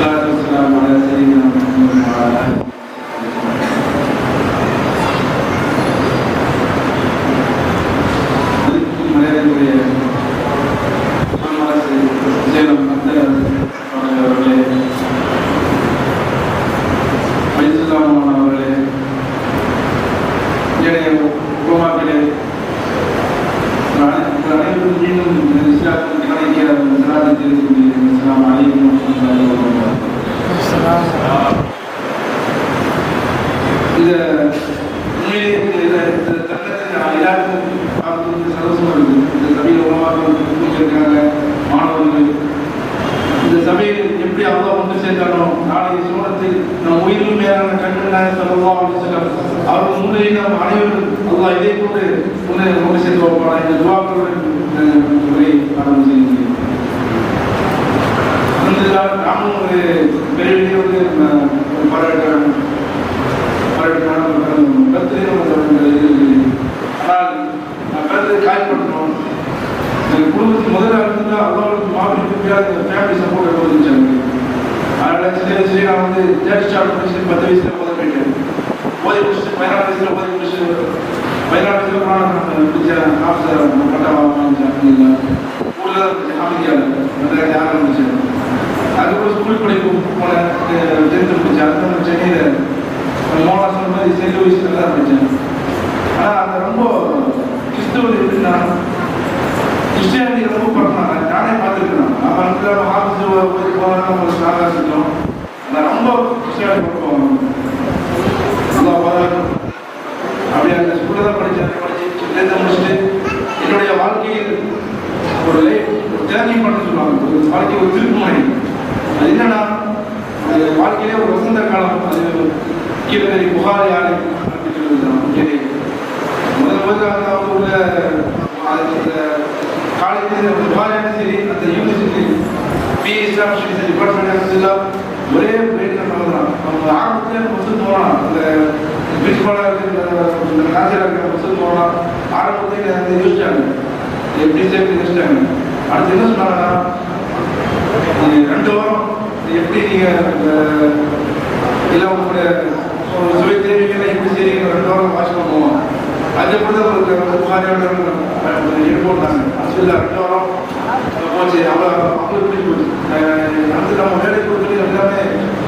الصلاة والسلام على سيدنا محمد وعلى آله அவர்கள் அவர் முன்னிலையில் நாம் அனைவரும் அல்லா இதே போன்று முன்னே ஒன்று சென்று வைப்பானா இந்த துவாக்களுடன் உரை ஆரம்பம் செய்கிறேன் நாமும் ஒரு பெரிய வந்து நம்ம ஒரு பாராட்டுறோம் கருத்து ஆனால் நான் கருத்து குடும்பத்துக்கு முதல்ல இருந்தா மாபெரும் ஃபேமிலி சப்போர்ட் இருந்துச்சு அதனால சின்ன வயசுலேயே நான் வந்து தேர்ட் ஸ்டார்ட் பத்து வயசுல முதல் போயிட்டேன் போதை முடிச்சுட்டு பதினாறு வயசுல பிடிச்சேன் ஆஃபீஸர் பட்டம் வாங்கிச்சேன் ஊரில் தான் இருந்துச்சு அமைதியாக ரெண்டாயிரத்தி ஆறு இருந்துச்சு அதுக்கப்புறம் ஸ்கூல் படிப்பு போனேன் டென்த்து முடிச்சேன் அதுக்கப்புறம் சென்னையில் மோனா சொன்ன மாதிரி சென்ட் லூயிஸில் தான் படித்தேன் ஆனால் அந்த ரொம்ப கிறிஸ்துவர் எப்படின்னா கிறிஸ்டியானிட்டி ரொம்ப பண்ணாங்க நானே பார்த்துருக்கேன். நம்ம வந்து ஆஃபீஸ் போனால் நம்ம ஸ்ட்ராங்காக இருக்கோம் ரொம்ப கிறிஸ்டியானிட்டி பண்ணுவோம் நல்லா பாதுகாக்கணும் அப்படியே அந்த ஸ்கூலில் தான் படித்தேன் படிச்சு டென்த்தை முடிச்சுட்டு என்னுடைய வாழ்க்கையில் ஒரு லைஃப் டேர்னிங் பண்ண சொல்லுவாங்க ஒரு வாழ்க்கை ஒரு திருப்புமுனை அது என்னன்னா அது வாழ்க்கையிலே ஒரு வசந்த காலம் அது கீழே புகாரி ஆலை அப்படின்னு சொல்லுவாங்க முதல் முதல்ல அந்த அவங்க உள்ள அந்த காலேஜ் புகாரியான சரி அந்த university B Islam studies department எல்லாம் ஒரே தான் அவங்க ஆரம்பத்தில் மொத்தம் தோணலாம் அந்த பிரின்சிபலாக இருக்கிற நாசிராக இருக்கிற மொத்தம் தோணலாம் ஆரம்பத்தில் யோசிச்சாங்க எப்படி சேர்த்து யோசிச்சாங்க அடுத்து என்ன சொன்னாங்கன்னா ரெண்டு வாரம் எப்படி நீங்கள் இல்லை உங்களுடைய சுவை எப்படி ரெண்டு வாரம் வாட்ச் பண்ணுவோம். அதே போல ஒரு மாதிரியான எடுப்போம்னாங்க ஆக்சுவலாக ரெண்டு வாரம் போச்சு. அவ்வளோ பிடிச்சி போச்சு. அடுத்து நம்ம வேலை கொடுத்துட்டு எல்லாமே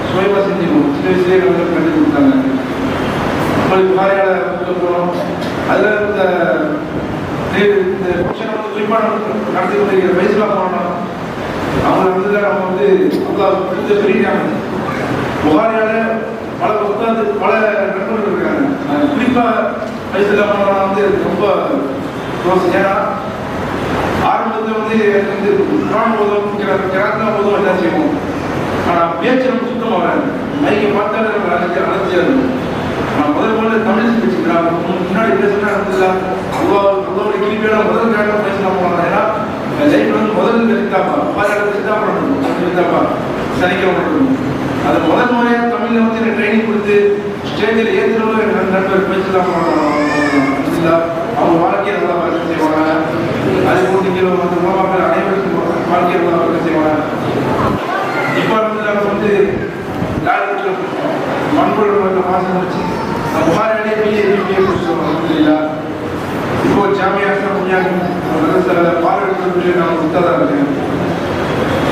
சுயமாக செஞ்சுக்கணும். சின்ன வயசுலேயே நம்ம கட்டி கொடுத்தாங்க. நம்மளுக்கு மாதிரியான போகிறோம் அதில் இந்த இந்த ஃபங்க்ஷனை வந்து குறிப்பாக நடத்தி கொண்டிருக்கிற போனோம் அவங்க வந்து நம்ம வந்து அவ்வளோ பிடிச்ச பெரியாங்க பல உட்காந்து பல நண்பர்கள் இருக்காங்க. குறிப்பா வயசுல வந்து ரொம்ப ஏன்னா ஆரம்பத்தில் வந்து எனக்கு வந்து குரான் போதும் வேலை செய்வோம். ஆனால் பேச்சு நம்ம சுத்தமாக வராது. மைக்கை பார்த்தாலே நம்ம அழைச்சி அழைச்சியாது நான் முதல் முதல்ல தமிழ் பேச்சுக்கிறாங்க முன்னாடி பேசுனா இருந்ததுல அவ்வளோ அவ்வளோ கிளிப்பியோட முதல் கேட்ட பேசலாம் போனாங்க ஏன்னா லைஃப் வந்து முதல் தெரிந்தாப்பா பல இடத்துல எடுத்தாப்பா பண்ணணும் தெரிந்தாப்பா சனிக்கிழமை பண்ணணும் அது முதல் முறையாக தமிழில் வந்து எனக்கு ட்ரைனிங் கொடுத்து ஸ்டேஜில் ஏற்றுறவங்க எனக்கு நண்பர் பேசலாம் அவங்க வாழ்க்கையை நல்லா பார்க்க செய்வாங்க. அது போட்டு இங்கே வந்து மூலமாக அனைவருக்கும் வாழ்க்கையை நல்லா பார்க்க செய்வாங்க இப்போ வந்து நம்ம வந்து லாரிக்கு மண்புழு மாதம் வச்சு நம்ம மாதிரி பிஏ பிஏ முடிச்சுருவோம் இப்போ ஜாமியா புண்ணியாக்கும் பார்வையிட்டு நான் சுத்ததாக இருக்கேன்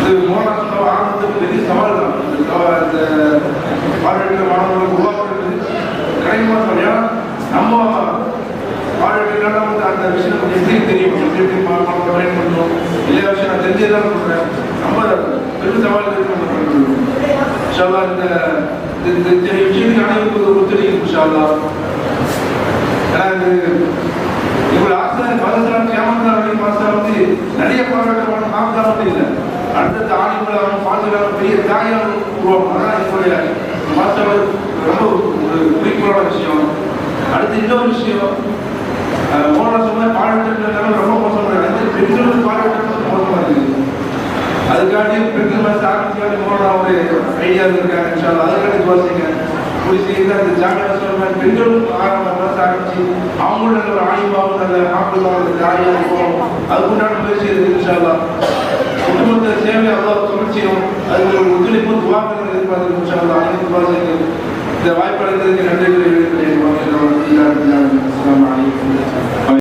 இது மோனா சொன்ன ஆரம்பத்துக்கு பெரிய சவால் தான். இந்த சவா- மாணவர்களுக்கு பார்வையிட்ட மாணவர்களை உருவாக்குறது கடினமான சவால். ஏன்னா நம்ம பார்வையிட்டாலும் வந்து அந்த விஷயம் கொஞ்சம் எப்படி தெரியும்? எப்படி எப்படி மாணவர்களை பயன் பண்ணணும்? எல்லா விஷயம் நான் தெரிஞ்சதான் சொல்கிறேன் நம்ம பெரும் சவால் இருக்கு நம்ம பண்ணணும் இந்த இந்த விஷயத்துக்கு அனைவருக்கு ஒத்துழைக்கும் இன்ஷால்லா ஏன்னா இது இவ்வளோ வந்து நிறைய போராட்டமான மாசம் மட்டும் இல்லை. அடுத்த ஆணிகளாகவும் பாதுகாப்பு பெரிய தாயாக உருவாக்கும் ரொம்ப ஒரு விஷயம். அடுத்து இன்னொரு விஷயம் போன சொன்ன பாடத்திட்டம் ரொம்ப மோசம் அதே அதுக்காண்டி பெண்கள் மாதிரி ஆரம்பிக்காண்டி மோனா ஒரு ஐடியா இருக்காங்க இன்ஷால்லா அதுக்காண்டி யோசிங்க புரிச்சுக்கிட்டு அந்த ஜாமியா சொல்ற பெண்களும் ஆரம்ப ஆரம்பிச்சு அவங்களும் ஒரு ஆணிபாவும் நல்ல ஆப்பிளாவும் ஜாலியாக இருக்கும் அதுக்குண்டான முயற்சி இருக்கு இன்ஷால்லா ஒட்டுமொத்த சேவை அவ்வளோ தொடர்ச்சியும் அதுக்கு ஒரு ஒத்துழைப்பு எதிர்பார்த்து இன்ஷால்லா அனைத்து இந்த வாய்ப்பு அளித்ததுக்கு நன்றி